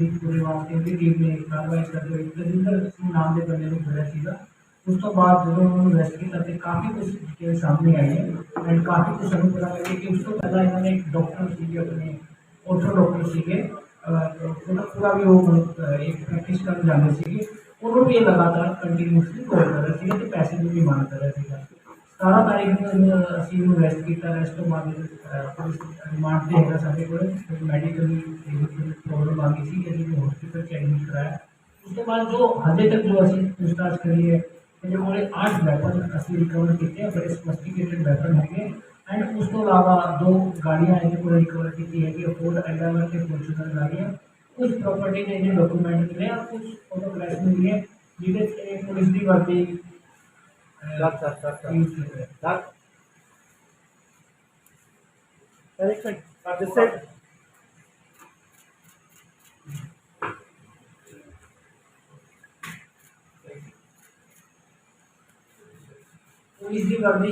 ਪੂਰੇ ਵਾਸਤੇ ਦੀ ਟੀਮ ਨੇ ਕਾਰਵਾਈ ਕਰਦੇ ਹੋਏ ਰਜਿੰਦਰ ਸਿੰਘ ਨਾਮ ਦੇ ਬੰਦੇ ਨੂੰ ਫੜਿਆ ਸੀਗਾ ਉਸ ਤੋਂ ਬਾਅਦ ਜਦੋਂ ਉਹਨੂੰ ਅਰੈਸਟ ਕੀਤਾ ਤੇ ਕਾਫੀ ਕੁਝ ਡਿਟੇਲ ਸਾਹਮਣੇ ਆਈ ਹੈ ਐਂਡ ਕਾਫੀ ਕੁਝ ਸਾਨੂੰ ਪਤਾ ਲੱਗਿਆ ਕਿ ਉਸ ਤੋਂ ਪਹਿਲਾਂ ਇਹਨਾਂ ਨੇ ਇੱਕ ਡਾਕਟਰ ਸੀਗੇ ਆਪਣੇ ਆਰਥੋ ਡਾਕਟਰ ਸੀਗੇ ਅਹ ਉਹਦਾ ਪੂਰਾ ਵੀ ਉਹ ਅਹ, ਇੱਕ ਪ੍ਰੈਕਟਿਸ ਕਰਨ ਜਾਂਦੇ ਸੀਗੇ ਉਹਨੂੰ ਵੀ ਇਹ ਲਗਾਤਾਰ ਕੰਟੀਨਿਊਸਲੀ ਕਾਲ ਕਰ ਰਿਹਾ ਸੀਗਾ ਤੇ ਪੈਸੇ ਦੀ ਵੀ ਮੰਗ ਕਰ ਰਿਹਾ ਸੀਗਾ 17 ਤਾਰੀਖ ਨੂੰ ਇਹਨੂੰ ਅਸੀਂ ਉਹਨੂੰ ਅਰੈਸਟ ਕੀਤਾ ਅਰੈਸਟ ਤੋਂ ਬਾਅਦ ਅਹ, ਪੁਲਿਸ ਰਿਮਾਂਡ ਤੇ ਹੈਗਾ ਸਾਡੇ ਕੋਲ ਮੈਡੀਕਲੀ ਪ੍ਰੋਬਲਮ ਆ ਗਈ ਸੀ ਕਿ ਅਸੀਂ ਹਸਪੀਟਲ ਚ ਐਡਮਿਟ ਕਰਾਇਆ ਉਸ ਤੋਂ ਬਾਅਦ ਜੋ ਹਜੇ ਤੱਕ ਜੋ ਅਸੀਂ ਪੁੱਛਤਾਛ ਕਰੀ ਹੈ ਇਹਦੇ ਕੋਲੇ 8 ਵੈਪਨ ਅਸੀਂ ਰਿਕਵਰ ਕੀਤੇ ਆ ਬੜੇ ਸਫਿਸਟੀਕੇਟਡ ਵੈਪਨ ਹੈਗੇ ਐਂਡ ਉਸ ਤੋਂ ਇਲਾਵਾ ਦੋ ਗਾੜੀਆਂ ਇਹਦੇ ਕੋਲ ਰਿਕਵਰ ਕੀਤੀ ਹੈਗੀ ਫੋਰਡ ਐਂਡਾਵਰ ਤੇ ਫੋਰਚੂਨਰ ਗਾੜੀਆਂ ਕੁਝ ਪ੍ਰਾਪਰਟੀ ਦੇ ਇਹਦੇ ਡਾਕੂਮੈਂਟ ਮਿਲੇ ਆ ਕੁਝ ਫੋਟੋਗ੍ਰਾਫਸ ਮਿਲੀ ਹੈ ਜਿਹਦੇ 'ਚ ਇਹ ਪੁਲਿਸ ਦੀ ਵਰਦੀ sir sir sir sir use ਕੀਤੀ ਹੈ ਸਰ ਸਰ ਇੱਕ ਮਿੰਟ ਸਰ ਦਿਸ ਸਾਈਡ ਪੁਲਿਸ ਦੀ ਵਰਦੀ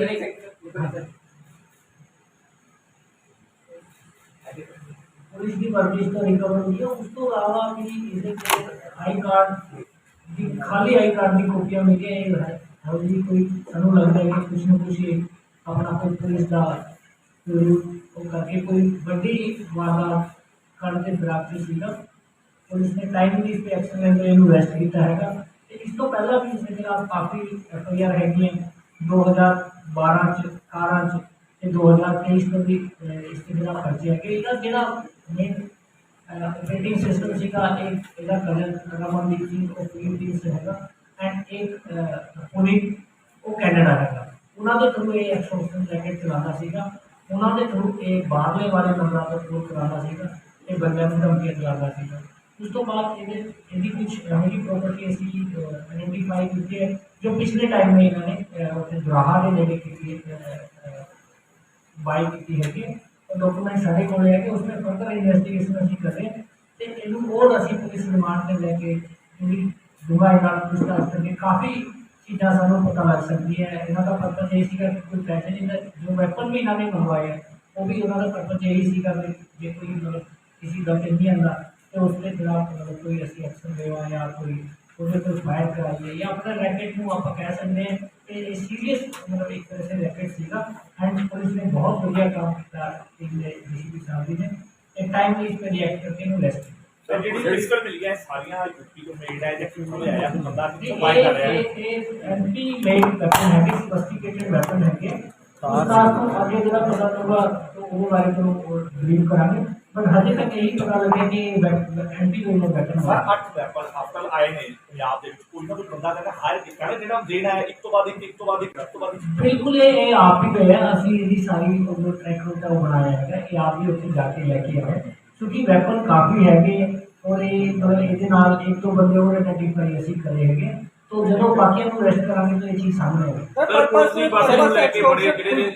ਪੁਲਿਸ ਦੀ ਵਰਦੀ ਇਸ ਤੋਂ ਰਿਕਵਰ ਹੋਈ ਹੈ ਉਸ ਤੋਂ ਇਲਾਵਾ ਵੀ ਇਹਦੇ ਕੋਲ ਆਈ ਕਾਰਡ ਦੀ ਖਾਲੀ ਆਈ ਕਾਰਡ ਦੀ ਕਾਪੀਆਂ ਮਿਲੀਆਂ ਇਹ ਹੈ ਹੋਰ ਵੀ ਕੋਈ ਸਾਨੂੰ ਲੱਗਦਾ ਹੈ ਕਿ ਕੁਛ ਨਾ ਕੁਛ ਇਹ ਆਪਣਾ ਕੋਈ ਪੁਲਿਸ ਦਾ ਕੋਈ ਉਹ ਕਰਕੇ ਕੋਈ ਵੱਡੀ ਵਾਰਦਾਤ ਕਰਨ ਦੇ ਬਰਾਬਰ ਸੀਗਾ ਪੁਲਿਸ ਨੇ ਟਾਈਮਲੀ ਇਸ ਤੇ ਐਕਸ਼ਨ ਲੈਂਦੇ ਹੋਏ ਇਹਨੂੰ ਅਰੈਸਟ ਕੀਤਾ ਹੈਗਾ ਤੇ ਇਸ ਤੋਂ ਪਹਿਲਾਂ ਵੀ ਇਸ ਦੇ ਖਿਲਾਫ ਕਾਫੀ ਐਫ ਆਈ ਆਰ ਹੈਗੀਆਂ 2012 ਚ 18 ਚ ਤੇ 2023 ਤੋਂ ਵੀ ਅਹ, ਇਸ ਦੇ ਖਿਲਾਫ ਪਰਚੇ ਹੈਗੇ ਇਹਦਾ ਜਿਹੜਾ ਮੇਨ ਆਪਰੇਟਿੰਗ ਸਿਸਟਮ ਸੀਗਾ ਇੱਕ ਇਹਦਾ ਕਲਰ ਰਮਨਦੀਪ ਸਿੰਘ ਉਹ ਫਿਲੀਪੀਨਸ ਤੋਂ ਹੈਗਾ ਐਂਡ ਇੱਕ ਪੁਲਿਸ ਉਹ ਕੈਨੇਡਾ ਹੈਗਾ ਉਹਨਾਂ ਦੇ ਥਰੂ ਇਹ ਐਕਸਟ੍ਰੈਕਸ਼ਨ ਜੈਕਟ ਚਲਾਉਂਦਾ ਸੀਗਾ ਉਹਨਾਂ ਦੇ ਥਰੂ ਇਹ ਬਾਹਰਲੇ ਵਾਲੇ ਨੰਬਰਾਂ ਤੋਂ ਫੋਨ ਕਰਾਉਂਦਾ ਸੀਗਾ ਤੇ ਬੰਦਿਆਂ ਨੂੰ ਧਮਕੀਆਂ ਦਿਲਾਉਂਦਾ ਸੀਗਾ ਉਸ ਤੋਂ ਬਾਅਦ ਇਹਦੇ ਇਹਦੀ ਕੁਝ ਇਹੋ ਜਿਹੀ ਪ੍ਰਾਪਰਟੀ ਅਸੀਂ ਆਇਡੈਂਟੀਫਾਈ ਕੀਤੀ ਹੈ ਜੋ ਪਿਛਲੇ ਟਾਈਮ में ਇਹਨਾਂ ਨੇ ਅਹ, ਉੱਥੇ ਦੁਰਾਹਾ ਦੇ ਨੇੜੇ ਕੀਤੀ ਬਾਈ ਕੀਤੀ ਹੈਗੀ ਹੈ। ਉਹ ਡਾਕੂਮੈਂਟ ਸਾਡੇ ਕੋਲ ਹੈ ਕਿ ਉਸमें ਫਰਦਰ ਇਨਵੈਸਟੀਗੇਸ਼ਨ ਅਸੀਂ ਕਰ ਰਹੇ ਹਾਂ ਤੇ ਇਹਨੂੰ ਹੋਰ ਅਸੀਂ ਪੁਲਿਸ ਰਿਮਾਂਡ ਤੇ ਲੈ ਕੇ ਇਹਦੀ ਡੂੰਘਾਈ ਨਾਲ ਪੁੱਛਤਾਛ ਕਰਕੇ ਕਾਫੀ ਚੀਜ਼ਾਂ ਸਾਨੂੰ ਪਤਾ ਲੱਗ ਸਕਦੀ ਹੈ ਇਹਨਾਂ ਦਾ ਪਰਪਸ ਇਹ ਸੀਗਾ ਕਿ ਕੋਈ ਪੈਸੇ ਨਹੀਂ ਦਾ ਜੋ ਵੈਪਨ ਵੀ ਇਹਨਾਂ ਨੇ ਮੰਗਵਾਏ ਹੈ ਉਹ ਵੀ ਉਹਨਾਂ ਦਾ ਪਰਪਸ ਇਹੀ ਸੀਗਾ ਕਿ ਜੇ ਕੋਈ ਮਤਲਬ ਕਿਸੇ ਦਾ ਤੇ ਨਹੀਂ ਆਂਦਾ ਤੇ ਉਸ ਦੇ ਖਿਲਾਫ ਮਤਲਬ ਕੋਈ ਅਸੀਂ ਐਕਸ਼ਨ ਲੈਵਾ ਜਾਂ ਕੋਈ ਉਹਦੇ ਤੋਂ ਫਾਇਰ ਕਰਾਈਏ ਜਾਂ ਆਪਣਾ ਰੈਕੇਟ ਨੂੰ ਆਪਾਂ ਕਹਿ ਸਕਦੇ ਹਾਂ ਕਿ ਇਹ ਸੀਰੀਅਸ ਮਤਲਬ ਇੱਕ ਤਰ੍ਹਾਂ ਸੇ ਰੈਕੇਟ ਸੀਗਾ ਐਂਡ ਪੁਲਿਸ ਨੇ ਬਹੁਤ ਵਧੀਆ ਕੰਮ ਕੀਤਾ ਟੀਮ ਨੇ ਡੀਸੀਪੀ ਸਾਹਿਬ ਜੀ ਨੇ ਇਹ ਟਾਈਮਲੀ ਇਸ ਤੇ ਰਿਐਕਟ ਕਰਕੇ ਇਹਨੂੰ ਅਰੈਸਟ ਕੀਤਾ ਸਰ ਜਿਹੜੀ ਪਿਸਟਲ ਮਿਲੀ ਹੈ ਸਾਰੀਆਂ ਯੂਪੀ ਤੋਂ ਮੇਡ ਹੈ ਜਾਂ ਕਿੱਥੋਂ ਲਿਆਇਆ ਹੈ ਬੰਦਾ ਕਿੱਥੋਂ ਬਾਈ ਕਰ ਰਿਹਾ ਹੈ? ਇਹ ਐਂਟੀ ਮੇਡ ਵੈਪਨ ਹੈਗੇ ਸਫਿਸਟੀਕੇਟਡ ਵੈਪਨ ਹੈਗੇ। ਉਸ ਦਾ ਤੋਂ ਅੱਗੇ ਜਿਹੜਾ ਪਤਾ ਚੱਲੂਗਾ ਤਾਂ ਉਹ ਬਾਰੇ ਤੋਂ ਬਲੀਵ ਕਰਾਂਗੇ। ਬਟ ਹਜੇ ਤੱਕ ਇਹੀ ਪਤਾ ਲੱਗਿਆ ਕਿ ਐਂਟੀ ਮੇਡ ਵੈਪਨ ਸਰ ਅੱਠ ਵੈਪਨ ਹਸਪਤਾਲ ਆਏ ਨੇ ਪੰਜਾਬ ਦੇ ਵਿੱਚ। ਕੋਈ ਨਾ ਕੋਈ ਬੰਦਾ ਕਹਿੰਦਾ ਹਾਇਰ ਕੀਤਾ ਹੈ ਜਿਹੜਾ ਦੇਣਾ ਹੈ? ਇੱਕ ਤੋਂ ਬਾਅਦ ਇੱਕ ਇੱਕ ਤੋਂ ਬਾਅਦ ਇੱਕ ਇੱਕ ਤੋਂ ਬਾਅਦ ਇੱਕ। ਬਿਲਕੁਲ ਇਹ ਇਹ ਆਪ ਹੀ ਹੋਇਆ ਅਸੀਂ ਇਹਦੀ ਸਾਰੀ ਉਹ ਟਰੈਕ ਰੂਟ ਉਹ ਬਣਾਇਆ ਹੈਗਾ। ਇਹ ਆਪ ਹੀ ਉੱਥੇ ਜਾ ਕੇ ਲੈ ਕੇ ਆਏ। ਕਿਉਂਕਿ ਵੈਪਨ ਕਾਫੀ ਹੈਗੇ ਔਰ ਇਹ ਮਤਲਬ ਇਹਦੇ ਨਾਲ ਇੱਕ ਤੋਂ ਬੰਦੇ ਹੋਰ ਆਈਡੈਂਟੀਫਾਈ ਅਸੀਂ ਕਰੇ ਹੈਗੇ ਤੋਂ ਜਦੋਂ ਬਾਕੀਆਂ ਨੂੰ ਅਰੈਸਟ ਕਰਾਂਗੇ ਤਾਂ ਇਹ ਚੀਜ਼ ਸਾਹਮਣੇ ਆਏਗੀ। ਸਰ ਪੁਲਿਸ ਪਾਸੇ ਨੂੰ ਲੈ ਕੇ ਬੜੇ ਜਿਹੜੇ ਨੇ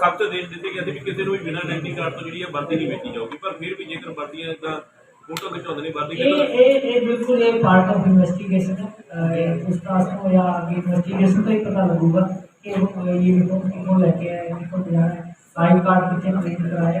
ਸਭ ਤੋਂ ਦੇਸ਼ ਦਿੱਤੇ ਗਏ ਸੀ ਵੀ ਕਿਸੇ ਨੂੰ ਵੀ ਬਿਨਾਂ ਆਇਡੈਂਟੀ ਕਾਰਡ ਤੋਂ ਜਿਹੜੀ ਹੈ ਵਰਦੀ ਨਹੀਂ ਵੇਚੀ ਜਾਊਗੀ ਪਰ ਫਿਰ ਵੀ ਜੇਕਰ ਵਰਦੀਆਂ ਤਾਂ ਫੋਟੋ ਖਿਚਾਉਂਦੇ ਨੇ ਵਰਦੀ ਇਹ ਇਹ ਇਹ ਬਿਲਕੁਲ ਇਹ ਪਾਰਟ ਆਫ ਇਨਵੈਸਟੀਗੇਸ਼ਨ ਹੈ। ਇਹ ਪੁਸਤਾਸ ਨੂੰ ਜਾਂ ਅੱਗੇ ਇਨਵੈਸਟੀਗੇਸ਼ਨ ਤੋਂ ਹੀ ਪਤਾ ਲੱਗੂਗਾ ਕਿ ਉਹ ਇਹ ਰਿਪੋਰਟ ਕਿੱਥੋਂ ਲੈ ਕੇ ਆਏ ਕਿੱਥੋਂ ਲਿਆ ਹੈ। ਲਾਈਵ ਕਾਰਡ ਕਿੱਥੇ ਪ੍ਰਿੰਟ ਕਰਾਇਆ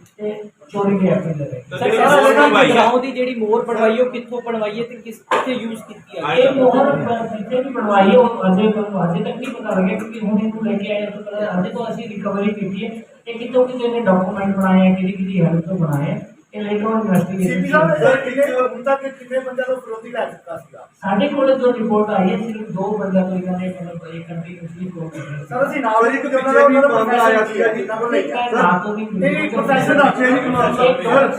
ਤੇ। ਚੋਰੀ ਦੀ ਐਫ ਸਰ ਸਾਰਾ ਉਹਨਾਂ ਦੀ ਗਰਾਉਂ ਦੀ ਜਿਹੜੀ ਮੋਹਰ ਬਣਵਾਈ ਉਹ ਕਿੱਥੋਂ ਬਣਵਾਈ ਹੈ ਤੇ ਕਿਸ ਕਿੱਥੇ ਯੂਜ਼ ਕੀਤੀ ਹੈ ਇਹ ਮੋਹਰ ਜਿੱਥੇ ਵੀ ਬਣਵਾਈ ਹੈ ਉਹ ਅਜੇ ਤੱਕ ਅਜੇ ਤੱਕ ਨਹੀਂ ਪਤਾ ਲੱਗਿਆ ਕਿਉਂਕਿ ਹੁਣ ਇਹਨੂੰ ਲੈ ਕੇ ਆਏ ਤਾਂ ਪਹਿਲਾਂ ਅਜੇ ਤੋਂ ਅਸੀਂ ਰਿਕਵਰੀ ਕੀਤੀ ਹੈ ਇਹ ਕਿਤੋਂ ਕਿਤੇ ਨੇ ਡਾਕੂਮੈਂਟ ਬਣਾਏ ਹੈ ਕਿਹਦੀ ਕਿਹਦੀ ਹੈਲਪ ਤੋਂ ਬਣਾਏ ਹੈ ਸੀਪੀ ਸਾਹਿਬ ਸਰ ਕਿੰਨੇ ਹੁਣ ਤੱਕ ਕਿੰਨੇ ਬੰਦਿਆਂ ਤੋਂ ਫਿਰੋਤੀ ਲੈ ਚੁੱਕਾ ਸੀਗਾ? ਸਾਡੇ ਕੋਲ ਜੋ ਰਿਪੋਰਟ ਆਈ ਹੈ ਸਿਰਫ ਦੋ ਬੰਦਿਆਂ ਤੋਂ ਇਹਨਾਂ ਨੇ ਮਤਲਬ ਇਹ ਕੰਟੀਨਿਊਸਲੀ ਕੋਲ ਸਰ ਅਸੀਂ ਨਾਲ ਇੱਕ ਤੇ ਉਹਨਾਂ ਦਾ ਉਹਨਾਂ ਦਾ ਮਾਮਲਾ ਆਇਆ ਸੀਗਾ ਜੀ। ਨੰਬਰ ਲਈ ਨਹੀਂ ਪ੍ਰੋਫੈਸਰ ਦਾ ਚੇਂਜ ਕੁਮਾਰ ਸਰ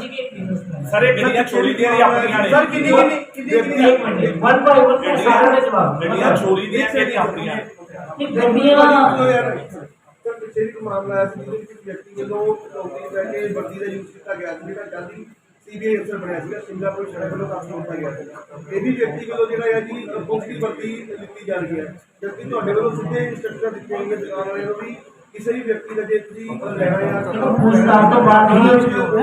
ਸਰ ਇਹ ਗੱਡੀਆਂ ਚੋਰੀ ਦੀਆਂ ਆਪਣੀਆਂ ਨੇ। ਸਰ ਕਿੰਨੀ ਕਿੰਨੀ ਕਿੰਨੀ ਵਨ ਬਾਈ ਵਨ ਸਾਰਾ ਜਵਾਬ। ਗੱਡੀਆਂ ਚੋਰੀ ਦੀਆਂ ਕਿਹਦੀਆਂ ਆਪਣੀਆਂ? ਨੇ ਗੱਡੀਆਂ ਪਿੱਛੇ ਇੱਕ ਮਾਮਲਾ ਆਇਆ ਸੀ ਜਿਹਦੇ ਵਿੱਚ ਇੱਕ ਵਿਅਕਤੀ ਵੱਲੋਂ ਚੌਕੀ ਲੈ ਕੇ ਵਰਦੀ ਦਾ ਯੂਜ਼ ਕੀਤਾ ਗਿਆ ਸੀ ਜਿਹੜਾ ਜਲਦੀ ਸੀਬੀਆਈ ਅਫਸਰ ਬਣਿਆ ਸੀਗਾ ਸਿੰਗਾਪੁਰ ਸ਼ਹਿਰ ਵੱਲੋਂ ਕੰਮ ਕੀਤਾ ਗਿਆ ਸੀ। ਇਹ ਵੀ ਵਿਅਕਤੀ ਵੱਲੋਂ ਜਿਹੜਾ ਹੈ ਜੀ ਪੁਲਿਸ ਦੀ ਵਰਦੀ ਲਿੱਤੀ ਜਾ ਰਹੀ ਹੈ। ਜਦਕਿ ਤੁਹਾਡੇ ਵੱਲੋਂ ਸਿੱਧੇ ਇੰਸਟਰਕਸ਼ਨ ਦਿੱਤੇ ਗਏ ਦੁਕਾਨ ਵਾਲਿਆਂ ਨੂੰ ਵੀ ਕਿਸੇ ਵੀ ਵਿਅਕਤੀ ਦਾ ਜੇ ਤੁਸੀਂ ਲੈਣਾ ਚਲੋ ਪੁੱਛਤਾਛ ਤੋਂ ਬਾਅਦ ਹੀ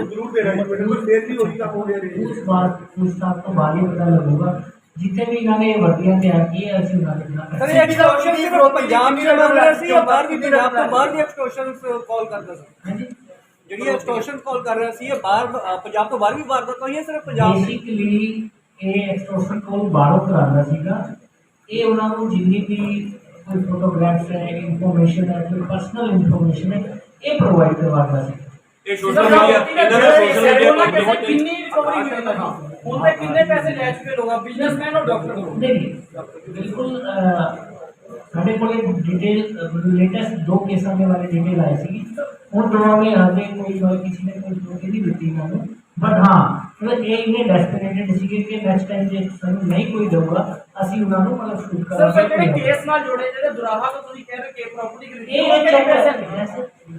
ਜ਼ਰੂਰ ਦੇਣਾ ਜੀ ਮੈਡਮ ਫਿਰ ਵੀ ਉਹੀ ਕੰਮ ਹੋ ਰਿਹਾ ਜੀ। ਪੁੱਛਤਾਛ ਤੋਂ ਬਾਅਦ ਹੀ ਪਤਾ ਲੱਗੂਗਾ। ਜਿੱਥੇ ਵੀ ਇਹਨਾਂ ਨੇ ਵਰਦੀਆਂ ਤਿਆਰ ਕੀ ਹੈ ਅਸੀਂ ਉਹਨਾਂ ਦੇ ਖਿਲਾਫ ਸਰ ਇਹ ਐਕਸਟੋਰਸ਼ਨ ਸਿਰਫ ਪੰਜਾਬ ਚ ਮਾਮਲਾ ਸੀ ਜਾਂ ਬਾਹਰ ਵੀ ਪੰਜਾਬ ਤੋਂ ਬਾਹਰ ਵੀ ਐਕਸਟੋਰਸ਼ਨ ਕਾਲ ਕਰਦਾ ਸੀ। ਹਾਂਜੀ। ਜਿਹੜੀ ਐਕਸਟੋਰਸ਼ਨ ਕਾਲ ਕਰ ਰਿਹਾ ਸੀ ਇਹ ਬਾਹਰ ਪੰਜਾਬ ਤੋਂ ਬਾਹਰ ਵੀ ਵਾਰਦਾਤ ਹੋਈ ਹੈ ਸਿਰਫ ਪੰਜਾਬ ਦੀ? ਬੇਸਿਕਲੀ ਇਹ ਐਕਸਟੋਰਸ਼ਨ ਕੋਲ ਬਾਹਰੋਂ ਕਰਾਉਂਦਾ ਸੀਗਾ। ਇਹ ਉਹਨਾਂ ਨੂੰ ਜਿੰਨੀ ਵੀ ਕੋਈ ਫੋਟੋਗ੍ਰਾਫਸ ਹੈ ਇਨਫੋਰਮੇਸ਼ਨ ਹੈ ਕੋਈ ਪਰਸਨਲ ਇਨਫੋਰਮੇਸ਼ਨ ਹੈ ਇਹ ਪ੍ਰੋਵਾਈਡ ਕਰਵਾਉਂਦਾ ਸੀ। ਇਹ ਸੋਸ਼ਲ ਮੀਡੀਆ ਇਹਨਾਂ ਦਾ ਸੋਸ਼ਲ ਮੀਡੀਆ ਕੰਪਨੀ ਕਿੰਨੀ ਰਿਕਵਰੀ ਹੋਈ ਇਹਨਾਂ ਦੀ ਉਹਦੇ ਕਿੰਨੇ ਪੈਸੇ ਲੈ ਚੁੱਕੇ ਲੋਗਾ ਬਿਜ਼ਨਸਮੈਨ ਔਰ ਡਾਕਟਰ ਨੂੰ ਨਹੀਂ ਬਿਲਕੁਲ ਅਹ, ਸਾਡੇ ਕੋਲੇ ਡਿਟੇਲ ਲੇਟੈਸਟ ਦੋ ਕੇਸਾਂ ਦੇ ਬਾਰੇ ਡਿਟੇਲ ਆਈ ਸੀ ਹੁਣ ਦੋਵਾਂ ਨੇ ਹਜੇ ਕੋਈ ਕੋਈ ਕਿਸੇ ਨੇ ਕੋਈ ਕੋਈ ਨਹੀਂ ਦਿੱਤੀ ਮੈਨੂੰ ਬਟ ਹਾਂ ਮਤਲਬ ਇਹ ਇਹਨੇ ਡੈਸਪਰੇਟਡ ਸੀਗੇ ਕਿ ਨੈਕਸਟ ਟਾਈਮ ਜੇ ਸਾਨੂੰ ਨਹੀਂ ਕੋਈ ਦਊਗਾ। ਅਸੀਂ ਉਹਨਾਂ ਨੂੰ ਮਤਲਬ ਸ਼ੂਟ ਸਰ ਫਿਰ ਜਿਹੜੇ ਕਰਾਂਗੇ ਕੇਸ ਨਾਲ ਜੁੜੇ ਜਿਹੜੇ ਦੁਰਾਹਾ ਤੋਂ ਤੁਸੀਂ ਕਹਿ ਰਹੇ ਕਿ ਪ੍ਰਾਪਰਟੀ ਇਹ ਪੈਸੇ ਨੇ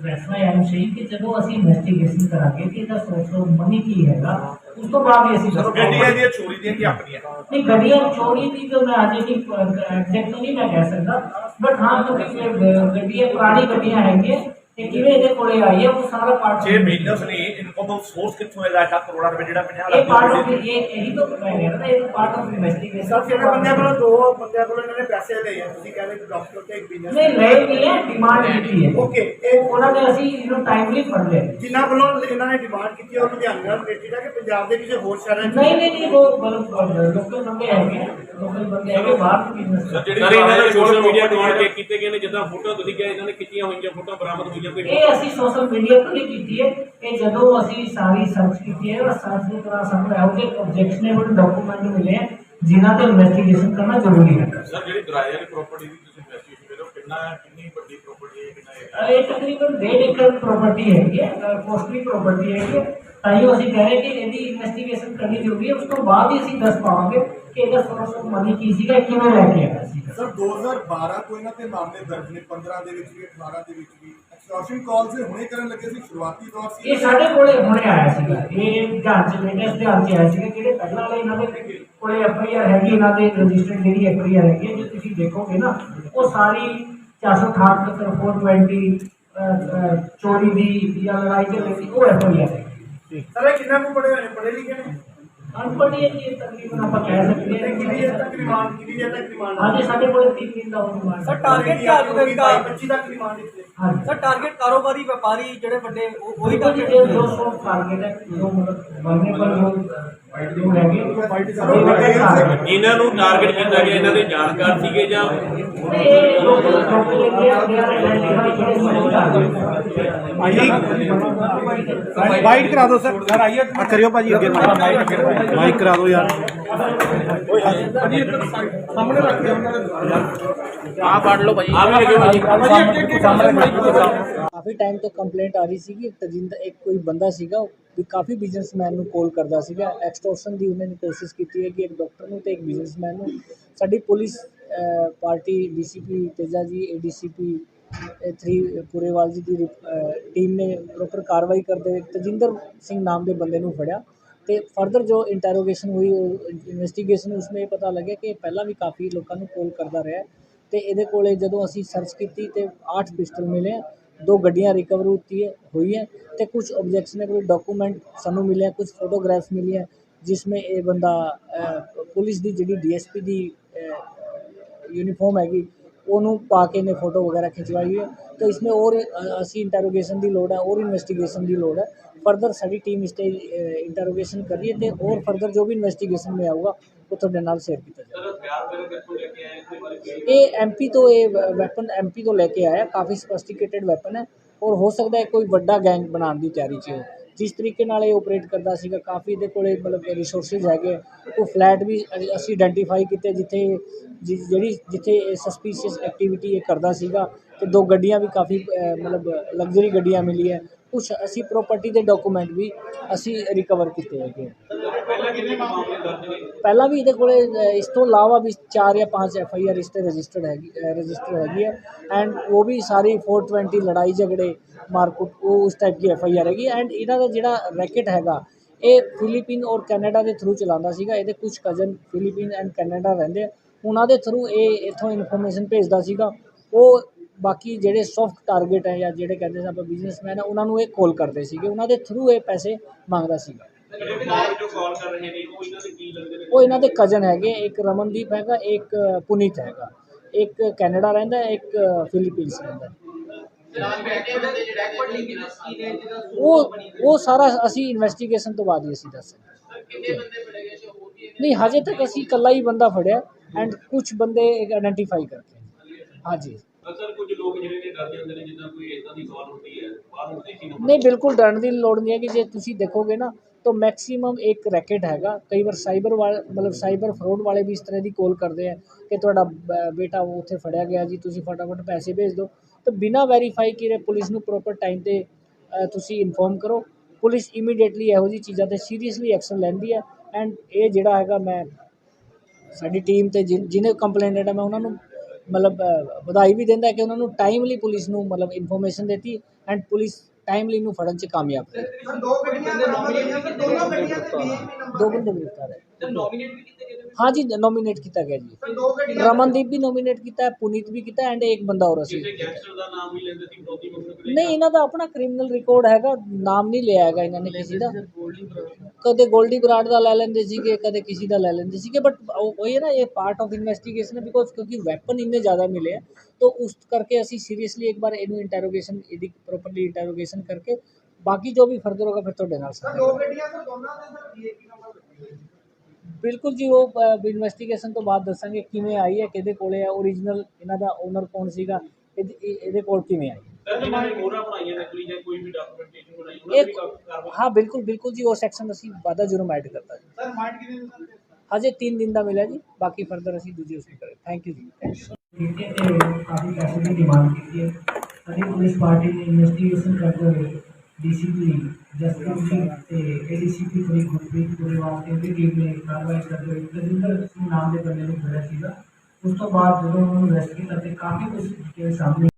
ਵੈਸੇ ਆਮ ਸਹੀ ਕਿ ਜਦੋਂ ਅਸੀਂ ਇਨਵੈਸਟੀਗੇਸ਼ਨ ਕਰਾਂਗੇ ਕਿ ਇਹਦਾ ਸੋਰਸ ਆਫ ਮਨੀ ਕੀ ਹੈਗਾ ਉਸ ਤੋਂ ਬਾਅਦ ਹੀ ਅਸੀਂ। ਗੱਡੀਆਂ ਦੀਆਂ ਚੋਰੀ ਦੀਆਂ ਕੀ ਆਪਣੀਆਂ? ਨਹੀਂ ਗੱਡੀਆਂ ਚੋਰੀ ਦੀ ਤਾਂ ਮੈਂ ਅਜੇ ਨਹੀਂ ਐਗਜ਼ੈਕਟ ਨਹੀਂ ਮੈਂ ਕਹਿ ਸਕਦਾ। ਬਟ ਹਾਂ ਕਿਉਂਕਿ ਇਹ ਗੱਡੀਆਂ ਪੁਰਾਣੀ ਗੱਡੀਆਂ ਹੈਗੀਆਂ ਤੇ ਕਿਵੇਂ ਇਹਦੇ ਕੋਲੇ ਆਈ ਹੈ ਉਹ ਸਾਰਾ ਪਾਰਟ ਜੇ ਬਿਜ਼ਨਸ ਨੇ ਦਾ ਸੋਰਸ ਕਿੱਥੋਂ ਇਹਦਾ ਐਡਾ ਕਰੋੜਾਂ ਰੁਪਏ ਜਿਹੜਾ 50 ਇਹ ਪਾਰਟ ਆਫ ਇਹ ਇਹੀ ਤਾਂ ਮੈਂ ਕਹਿ ਰਿਹਾ ਇਹ ਪਾਰਟ ਆਫ ਇਨਵੈਸਟੀਗੇਸ਼ਨ ਸਰ ਜਿਹੜੇ ਬੰਦਿਆਂ ਕੋਲੋਂ ਦੋ ਬੰਦਿਆਂ ਕੋਲੋਂ ਇਹਨਾਂ ਨੇ ਪੈਸੇ ਲਏ ਆ? ਤੁਸੀਂ ਕਹਿੰਦੇ ਕਿ ਡਾਕਟਰ ਤੇ ਇੱਕ ਬਿਜ਼ਨਸ ਨਹੀਂ ਲੈ ਨਹੀਂ ਹੈ ਡਿਮਾਂਡ ਕੀਤੀ ਹੈ। ਓਕੇ ਇਹ ਉਹਨਾਂ ਨੇ ਅਸੀਂ ਇਹਨੂੰ ਟਾਈਮਲੀ ਫੜ ਲਿਆ। ਜਿਨ੍ਹਾਂ ਕੋਲੋਂ ਇਹਨਾਂ ਨੇ ਡਿਮਾਂਡ ਕੀਤੀ ਹੈ ਉਹ ਲੁਧਿਆਣੇ ਨਾਲ ਰਿਲੇਟਡ ਹੈ ਕਿ ਪੰਜਾਬ ਦੇ ਕਿਸੇ ਹੋਰ ਸ਼ਹਿਰਾਂ 'ਚ? ਨਹੀਂ ਨਹੀਂ ਨਹੀਂ ਉਹ ਲੋਕਲ ਬੰਦੇ ਹੈਗੇ ਲੋਕਲ ਬੰਦੇ ਹੈਗੇ ਬਾਹਰ ਦੇ ਬਿਜ਼ਨਸ ਸਰ ਇਹਨਾਂ ਦੇ ਸੋਸ਼ਲ ਮੀਡੀਆ ਅਕਾਊਂਟ ਚੈੱਕ ਕੀਤੇ ਗਏ ਨੇ ਜਿੱਦਾਂ ਫੋਟੋ ਤੁਸੀਂ ਕਿਹਾ ਇਹਨਾਂ ਨੇ ਖਿੱਚੀਆਂ ਹੋਈਆਂ ਫੋਟੋ ਬਰਾਮਦ ਹੋਈਆਂ ਕੋਈ ਇਹ ਅਸੀਂ ਸੋਸ਼ਲ ਮੀਡੀਆ ਤੋਂ ਨਹੀਂ ਕੀਤੀ ਹੈ। ਇਹ ਜਦੋਂ ਅਸੀਂ ਸਾਰੀ ਸਰਚ ਕੀਤੀ ਹੈ ਉਹ ਸਰਚ ਦੇ ਦੌਰਾਨ ਸਾਨੂੰ ਇਹੋ ਜਿਹੇ ਆਬਜੈਕਸ਼ਨੇਬਲ ਡਾਕੂਮੈਂਟ ਮਿਲੇ ਹੈ ਜਿਨ੍ਹਾਂ ਤੇ ਇਨਵੈਸਟੀਗੇਸ਼ਨ ਕਰਨਾ ਜ਼ਰੂਰੀ ਹੈ ਸਰ ਜਿਹੜੀ ਦਰਾਇਆ ਦੀ ਪ੍ਰਾਪਰਟੀ ਦੀ ਤੁਸੀਂ ਇਨਵੈਸਟੀਗੇਸ਼ਨ ਕਰੋ ਕਿੰਨਾ ਕਿੰਨੀ ਵੱਡੀ ਪ੍ਰਾਪਰਟੀ ਹੈ ਕਿੰਨਾ ਏਰੀਆ ਇਹ ਤਕਰੀਬਨ 1.5 ਏਕੜ ਪ੍ਰਾਪਰਟੀ ਹੈਗੀ ਹੈ ਕੋਸਟਲੀ ਪ੍ਰਾਪਰਟੀ ਹੈਗੀ ਹੈ ਤਾਂ ਹੀ ਅਸੀਂ ਕਹਿ ਰਹੇ ਕਿ ਇਹਦੀ ਇਨਵੈਸਟੀਗੇਸ਼ਨ ਕਰਨੀ ਜ਼ਰੂਰੀ ਹੈ ਉਸ ਤੋਂ ਬਾਅਦ ਹੀ ਅਸੀਂ ਦੱਸ ਪਾਵਾਂਗੇ ਕਿ ਇਹਦਾ ਸੋਰਸ ਆਫ ਮਨੀ ਕੀ ਸੀਗਾ ਕਿਵੇਂ ਲੈ ਕੇ ਆਇਆ ਸੀ ਸਰ 2012 ਤੋਂ ਇਹਨਾਂ ਤੇ ਮਾਮਲੇ ਦਰਜ ਨੇ 15 ਦੇ ਵਿੱਚ ਵੀ 18 ਦੇ ਵਿੱਚ ਵੀ। ਐਕਸਟੋਰਸ਼ਨ ਕਾਲਸ ਇਹ ਹੁਣੇ ਕਰਨ ਲੱਗੇ ਸੀ ਸ਼ੁਰੂਆਤੀ ਦੌਰ ਸੀ। ਇਹ ਸਾਡੇ ਕੋਲੇ ਹੁਣੇ ਆਇਆ ਸੀਗਾ। ਇਹ ਧਿਆਨ ਚ ਲੇਟੈਸਟ ਧਿਆਨ ਚ ਆਇਆ ਸੀਗਾ ਜਿਹੜੇ ਪਹਿਲਾਂ ਵਾਲੇ ਇਹਨਾਂ ਦੇ ਕੋਲੇ ਐਫਆਈਆਰ ਹੈਗੀ ਇਹਨਾਂ ਦੇ ਰਜਿਸਟਰਡ ਜਿਹੜੀ ਐਫਆਈਆਰ ਹੈਗੀ ਜੇ ਤੁਸੀਂ ਦੇਖੋਗੇ ਨਾ ਉਹ ਸਾਰੀ 468 420 ਅਹ, ਅਹ, ਚੋਰੀ ਦੀ ਜਾਂ ਲੜਾਈ ਝਗੜੇ ਦੀ ਉਹ ਐਫਆਈਆਰ ਹੈ ਸਰ ਕਿੰਨਾ ਕੁ ਪੜੇ ਹੋਏ ਨੇ ਪੜੇ ਲਿਖੇ ਨੇ? ਅਨਪੜ੍ਹ ਇਹ ਇਹ ਤਕਰੀਬਨ ਆਪਾਂ ਕਹਿ ਸਕਦੇ ਤੇ ਕਿੰਨੀ ਦੇਰ ਤੱਕ ਰਿਮਾਂਡ ਕਿੰਨੀ ਦੇਰ ਤੱਕ ਰਿਮਾਂਡ ਹਾਂਜੀ ਸਾਡੇ ਕੋਲੇ 3 ਦਿਨ ਦਾ ਰਿਮਾਂਡ ਸਰ, target ਕਿਆ ਇਨਕਾ? 25 ਤੱਕ ਰਿਮਾਂਡ ਦਿੱਤੇ ਹਾਂਜੀ। ਸਰ ਟਾਰਗੇਟ ਕਾਰੋਬਾਰੀ ਵਪਾਰੀ ਜਿਹੜੇ ਵੱਡੇ ਉਹ- ਉਹੀ ਟਾਰਗੇਟ ਟਾਰਗੇਟ ਜੋ ਸੋ ਟਾਰਗੇਟ ਹੈ ਜੋ ਪਰ ਜੋ ਹੈਗੇ। ਇਹਨਾਂ ਨੂੰ ਟਾਰਗੇਟ ਕੀਤਾ ਗਿਆ ਇਹਨਾਂ ਦੇ ਜਾਣਕਾਰ ਸੀਗੇ ਜਾਂ ਇਹ ਲੋਕਲ ਲੋਕਲ ਏਰੀਆ ਦੇ ਆਈਡੈਂਟੀਫਾਈ ਜਿਹੜੇ ਸਮਝ ਆ ਵਾਈਟ ਕਰਾ ਦਿਓ ਸਰ। ਸਰ ਆਈਏ। ਕਰਿਓ ਭਾਜੀ ਅੱਗੇ ਮਾਈਕ ਕਰਾ ਦਿਓ ਯਾਰ। ਆ ਫੜ ਲਓ ਭਾਜੀ। ਆ ਵੀ ਭਾਜੀ। ਕਾਫੀ ਟਾਈਮ ਤੋਂ ਕੰਪਲੇਂਟ ਆ ਰਹੀ ਸੀ ਕਿ ਤਜਿੰਦਰ ਇੱਕ ਕੋਈ ਬੰਦਾ ਸੀਗਾ ਵੀ ਕਾਫੀ ਬਿਜ਼ਨਸਮੈਨ ਨੂੰ ਕੋਲ ਕਰਦਾ ਸੀਗਾ। ਐਕਸਟੋਰਸ਼ਨ ਦੀ ਉਹਨੇ ਕੋਸ਼ਿਸ਼ ਕੀਤੀ ਹੈ ਕਿ ਇੱਕ ਡਾਕਟਰ ਨੂੰ ਤੇ ਇੱਕ ਬਿਜ਼ਨਸਮੈਨ ਨੂੰ। ਸਾਡੀ ਪੁਲਿਸ ਪਾਰਟੀ ਡੀਸੀਪੀ ਤੇਜਾ ਜੀ ਏਡੀਸੀਪੀ ਥਰੀ ਪੂਰੇਵਾਲ ਜੀ ਦੀ ਟੀਮ ਨੇ ਪ੍ਰੋਪਰ ਕਾਰਵਾਈ ਕਰਦੇ ਹੋਏ ਤਜਿੰਦਰ ਸਿੰਘ ਨਾਮ ਦੇ ਬੰਦੇ ਨੂੰ ਫੜਿਆ ਅਤੇ ਫਰਦਰ ਜੋ ਇੰਟੈਰੋਗੇਸ਼ਨ ਹੋਈ ਇਨਵੈਸਟੀਗੇਸ਼ਨ ਉਸਨੇ ਇਹ ਪਤਾ ਲੱਗਿਆ ਕਿ ਪਹਿਲਾਂ ਵੀ ਕਾਫੀ ਲੋਕਾਂ ਨੂੰ ਕੋਲ ਕਰਦਾ ਰਿਹਾ ਅਤੇ ਇਹਦੇ ਕੋਲ ਜਦੋਂ ਅਸੀਂ ਸਰਚ ਕੀਤੀ ਤਾਂ ਆਠ ਪਿਸਟਲ ਮਿਲੇ, ਦੋ ਗੱਡੀਆਂ ਰਿਕਵਰ ਹੋਤੀ ਹੈ ਹੋਈ ਹੈ ਅਤੇ ਕੁਝ ਆਬਜੈਕਸ਼ਨੇਬਲ ਡਾਕੂਮੈਂਟ ਸਾਨੂੰ ਮਿਲੇ ਕੁਝ ਫੋਟੋਗ੍ਰਾਫਸ ਮਿਲੀਆਂ, ਜਿਸ ਵਿੱਚ ਇਹ ਬੰਦਾ ਪੁਲਿਸ ਦੀ ਜਿਹੜੀ ਡੀਐਸਪੀ ਦੀ ਯੂਨੀਫਾਰਮ ਹੈਗੀ ਉਹਨੂੰ ਪਾ ਕੇ ਇਹਨੇ ਫੋਟੋ ਵਗੈरह ਖਿਚਵਾਈ ਹੈ तो इसमें और ऐसी इंटारोगेशन की लड़ है और इन्वेस्टिगेशन की लड़ है फरदर साड़ी टीम इस इंटारोगेशन करिए तो और फरदर जो भी इन्वेस्टिगेशन में आऊगा वो थोड़े नाल शेयर किया जाए ये एम पी तो ये वैपन एम पी तो लैके आया काफ़ी सफस्टिकेटेड वैपन है और हो सकता है कोई व्डा गैंग बनाने की तैयारी चाहिए ਜਿਸ ਤਰੀਕੇ ਨਾਲ ਇਹ ਆਪਰੇਟ ਕਰਦਾ ਸੀਗਾ, ਕਾਫੀ ਇਹਦੇ ਕੋਲੇ ਮਤਲਬ ਰਿਸੋਰਸਿਸ ਹੈਗੇ ਉਹ ਫਲੈਟ ਵੀ ਅਸੀਂ ਆਇਡੈਂਟੀਫਾਈ ਕੀਤੇ ਜਿੱਥੇ ਜਿ- ਜਿਹੜੀ ਜਿੱਥੇ ਸਸਪੀਸ਼ੀਅਸ ਐਕਟੀਵਿਟੀ ਇਹ ਕਰਦਾ ਸੀਗਾ ਤੇ ਦੋ ਗੱਡੀਆਂ ਵੀ ਕਾਫੀ ਮਤਲਬ ਲਗਜ਼ਰੀ ਗੱਡੀਆਂ ਮਿਲੀ ਹੈ ਕੁਝ ਅਸੀਂ ਪ੍ਰਾਪਰਟੀ ਦੇ ਡਾਕੂਮੈਂਟ ਵੀ ਅਸੀਂ ਰਿਕਵਰ ਕੀਤੇ ਹੈਗੇ ਪਹਿਲਾਂ ਵੀ ਇਹਦੇ ਕੋਲੇ ਇਸ ਤੋਂ ਇਲਾਵਾ ਵੀ 4 ਜਾਂ 5 ਐਫ ਆਈ ਆਰ ਇਸ ਤੇ ਰਜਿਸਟਰਡ ਹੈਗੀ ਰਜਿਸਟਰ ਹੈਗੀ ਹੈ ਐਂਡ ਉਹ ਵੀ ਸਾਰੀ 420 ਲੜਾਈ ਝਗੜੇ, ਮਾਰਕੁੱਟ, ਉਹ ਉਸ ਟਾਈਪ ਦੀ ਐਫ ਆਈ ਆਰ ਹੈਗੀ। ਐਂਡ ਇਹਨਾਂ ਦਾ ਜਿਹੜਾ ਰੈਕਟ ਹੈਗਾ, ਇਹ ਫਿਲੀਪੀਨ ਔਰ ਕੈਨੇਡਾ ਦੇ ਥਰੂ ਚਲਾਉਂਦਾ ਸੀਗਾ। ਇਹਦੇ ਕੁਝ ਕਜ਼ਨ ਫਿਲੀਪੀਨ ਐਂਡ ਕੈਨੇਡਾ ਰਹਿੰਦੇ ਆ। ਉਹਨਾਂ ਦੇ ਥਰੂ ਇਹ ਇੱਥੋਂ ਇਨਫੋਰਮੇਸ਼ਨ ਭੇਜਦਾ ਸੀਗਾ। ਉਹ ਬਾਕੀ ਜਿਹੜੇ ਸੌਫਟ ਟਾਰਗੇਟ ਹੈ ਜਾਂ ਜਿਹੜੇ ਕਹਿੰਦੇ ਨੇ ਆਪਾਂ ਬਿਜ਼ਨਸਮੈਨ ਹੈ ਉਹਨਾਂ ਨੂੰ ਇਹ ਕਾਲ ਕਰਦੇ ਸੀਗੇ। ਉਹਨਾਂ ਦੇ ਥਰੂ ਇਹ ਪੈਸੇ ਮੰਗਦਾ ਸੀਗਾ। ਜੋ ਕਾਲ ਕਰ ਰਹੇ ਨੇ ਉਹ ਇਹਨਾਂ ਦੇ ਕੀ ਲੱਗਦੇ ਨੇ ਉਹ ਇਹਨਾਂ ਦੇ ਕਜ਼ਨ ਹੈਗੇ ਇੱਕ ਰਮਨਦੀਪ ਹੈਗਾ ਇੱਕ ਪੁਨੀਤ ਹੈਗਾ। ਇੱਕ ਕੈਨੇਡਾ ਰਹਿੰਦਾ ਇੱਕ ਫਿਲੀਪੀਨਸ ਰਹਿੰਦਾ। ਉਹ ਉਹ ਸਾਰਾ ਅਸੀਂ ਇਨਵੈਸਟੀਗੇਸ਼ਨ ਤੋਂ ਬਾਅਦ ਹੀ ਅਸੀਂ ਦੱਸਾਂਗੇ ਨਹੀਂ ਹਜੇ ਤੱਕ ਅਸੀਂ ਇਕੱਲਾ ਹੀ ਬੰਦਾ ਫੜਿਆ ਐਂਡ ਕੁਝ ਬੰਦੇ ਆਇਡੈਂਟੀਫਾਈ ਕਰਕੇ। ਹਾਂਜੀ। ਅਕਸਰ ਕੁਝ ਲੋਕ ਜਿਹੜੇ ਨੇ ਡਰ ਜਾਂਦੇ ਨੇ, ਜਿੱਦਾਂ ਕੋਈ ਇਦਾਂ ਦੀ ਕਾਲ ਹੁੰਦੀ ਹੈ, ਬਾਹਰ ਨੂੰ ਨੰਬਰ ਨਹੀਂ, ਬਿਲਕੁਲ ਡਰਨ ਦੀ ਲੋੜ ਨਹੀਂ ਹੈ ਕਿ ਜੇ ਤੁਸੀਂ ਦੇਖੋਗੇ ਨਾ, ਤਾਂ ਮੈਕਸਿਮਮ ਇੱਕ ਰੈਕੇਟ ਹੈਗਾ। ਕਈ ਵਾਰ ਸਾਈਬਰ ਵਾਲੇ, ਮਤਲਬ ਸਾਈਬਰ ਫਰੋਡ ਵਾਲੇ ਵੀ ਇਸ ਤਰ੍ਹਾਂ ਦੀ ਕਾਲ ਕਰਦੇ ਆ ਕਿ ਤੁਹਾਡਾ ਬ- ਬੇਟਾ ਉੱਥੇ ਫੜਿਆ ਗਿਆ ਜੀ, ਤੁਸੀਂ ਫਟਾਫਟ ਪੈਸੇ ਭੇਜ ਦਿਓ। ਤਾਂ ਬਿਨਾਂ ਵੈਰੀਫਾਈ ਕੀਤੇ ਪੁਲਿਸ ਨੂੰ ਪ੍ਰੋਪਰ ਟਾਈਮ ਤੇ ਤੁਸੀਂ ਇਨਫੋਰਮ ਕਰੋ। ਪੁਲਿਸ ਇਮੀਡੀਏਟਲੀ ਇਹੋ ਜਿਹੀ ਚੀਜ਼ਾਂ ਤੇ ਸੀਰੀਅਸਲੀ ਐਕਸ਼ਨ ਲੈਂਦੀ ਹੈ। ਐਂਡ ਇਹ ਜਿਹੜਾ ਹੈਗਾ ਮੈਂ, ਸਾਡੀ ਟੀਮ ਤੇ ਜਿਨ- ਜਿਹਨੇ ਕੰਪਲੇਂਟ ਹੈ ਮੈਂ ਉਹਨਾਂ ਨੂੰ ਮਤਲਬ ਵਧਾਈ ਵੀ ਦਿੰਦਾ ਕਿ ਉਹਨਾਂ ਨੂੰ ਟਾਈਮਲੀ ਪੁਲਿਸ ਨੂੰ ਮਤਲਬ ਇਨਫੋਰਮੇਸ਼ਨ ਦਿੱਤੀ ਐਂਡ ਪੁਲਿਸ ਟਾਈਮਲੀ ਨੂੰ ਫੜਨ ਚ ਕਾਮਯਾਬ ਰਹੀ। ਦੋ ਗੱਡੀਆਂ ਦੋਨੋਂ ਗੱਡੀਆਂ ਤੇ BAP ਨੰਬਰ ਦੋ ਬੰਦੇ ਗ੍ਰਿਫਤਾਰ ਹੈ ਹਾਂ ਜੀ ਨੋਮੀਨੇਟ ਕੀਤਾ ਗਿਆ ਜੀ ਰਮਨਦੀਪ ਵੀ ਨੋਮੀਨੇਟ ਕੀਤਾ ਹੈ ਪੁਨੀਤ ਵੀ ਕੀਤਾ ਐਂਡ ਇੱਕ ਬੰਦਾ ਹੋਰ ਅਸੀਂ ਕਿਸੇ ਗੈਂਗਸਟਰ ਦਾ ਨਾਮ ਵੀ ਲੈਂਦੇ ਸੀ ਫਰੋਦੀ ਮੰਗਣ ਨਹੀਂ ਇਹਨਾਂ ਦਾ ਆਪਣਾ ਕ੍ਰਿਮੀਨਲ ਰਿਕਾਰਡ ਹੈਗਾ ਨਾਮ ਨਹੀਂ ਲਿਆ ਹੈਗਾ ਇਹਨਾਂ ਨੇ ਕਿਸੇ ਦਾ ਕਦੇ ਗੋਲਡੀ ਬਰਾਡ ਦਾ ਲੈ ਲੈਂਦੇ ਸੀਗੇ ਕਦੇ ਕਿਸੇ ਦਾ ਲੈ ਲੈਂਦੇ ਸੀਗੇ ਬਟ ਉਹ ਇਹ ਨਾ ਇਹ ਪਾਰਟ ਆਫ ਇਨਵੈਸਟੀਗੇਸ਼ਨ ਹੈ ਬਿਕੋਜ਼ ਕਿਉਂਕਿ ਵੈਪਨ ਇੰਨੇ ਜ਼ਿਆਦਾ ਮਿਲੇ ਆ ਤਾਂ ਉਸ ਕਰਕੇ ਅਸੀਂ ਸੀਰੀਅਸਲੀ ਇੱਕ ਵਾਰ ਇਹਨੂੰ ਇੰਟਰੋਗੇਸ਼ਨ ਇਹਦੀ ਪ੍ਰੋਪਰਲੀ ਇੰਟਰੋਗੇਸ਼ਨ ਕਰਕੇ ਬਾਕੀ ਜੋ ਵੀ ਫਰਦਰ ਹੋਗਾ ਫਿਰ ਤੁਹਾਡੇ ਨਾਲ ਸਰ ਸਾਂਝਾ ਦੋ ਗੱਡੀਆਂ ਸਰ ਦੋਨਾਂ ਦੇ ਸਰ ਬਿਲਕੁਲ ਜੀ ਉਹ ਇਨਵੈਸਟੀਗੇਸ਼ਨ ਤੋਂ ਬਾਅਦ ਦੱਸਾਂਗੇ ਕਿਵੇਂ ਆਈ ਹੈ ਕਿਹਦੇ ਕੋਲੇ ਹੈ ਓਰੀਜਨਲ ਇਹਨਾਂ ਦਾ ਓਨਰ ਕੌਣ ਸੀਗਾ ਇਹਦੇ- ਇਹ- ਇਹਦੇ ਕੋਲ ਕਿਵੇਂ ਆਈ ਸਰ ਜਿਨ੍ਹਾਂ ਨੇ ਮੋਹਰਾਂ ਬਣਾਈਆਂ ਨਕਲੀ ਜਾਂ ਕੋਈ ਵੀ ਡਾਕੂਮੈਂਟੇਸ਼ਨ ਬਣਾਈ ਉਹਨਾਂ ਦੀ ਇਹ ਕਾਰਵਾਈ। ਹਾਂ ਬਿਲਕੁਲ ਬਿਲਕੁਲ ਜੀ ਉਹ ਸੈਕਸ਼ਨ ਅਸੀਂ ਵਾਧਾ ਜੁਰਮ ਐਡ ਕਰਤਾ ਜੀ। ਸਰ ਮਾਈਂਡ ਕਿੰਨੇ ਸਰ ਹਜੇ 3 ਦਿਨ ਦਾ ਮਿਲਿਆ ਜੀ ਬਾਕੀ ਫਰਦਰ ਅਸੀਂ ਦੂਜੇ ਉਸੇ ਕਰੇ thank you ji thank you ਠੀਕ ਹੈ ਤੇ ਕਾਫੀ ਪੈਸੇ ਦੀ ਡਿਮਾਂਡ ਕੀਤੀ ਹੈ ਸਾਡੀ ਪੁਲਿਸ ਪਾਰਟੀ ਨੇ ਇਨਵੈਸਟੀਗੇਸ਼ਨ ਕਰਦੇ ਹੋਏ ਡੀਸੀਪੀ ਜਸਪ੍ਰੀਤ ਸਿੰਘ ਤੇ ਗੁਰਪ੍ਰੀਤ ਪੁਰੇਵਾਲ ਤੇ ਉਹਦੀ ਟੀਮ ਨੇ ਕਾਰਵਾਈ ਕਰਦੇ ਹੋਏ ਤਜਿੰਦਰ ਸਿੰਘ ਨਾਮ ਦੇ ਬੰਦੇ ਨੂੰ ਫੜਿਆ ਸੀਗਾ। ਉਸ ਤੋਂ ਬਾਅਦ ਜਦੋਂ ਉਹਨੂੰ ਅਰੈਸਟ ਕੀਤਾ ਤੇ ਕਾਫੀ ਕੁਝ ਡਿਟੇਲ ਸਾਹਮਣੇ।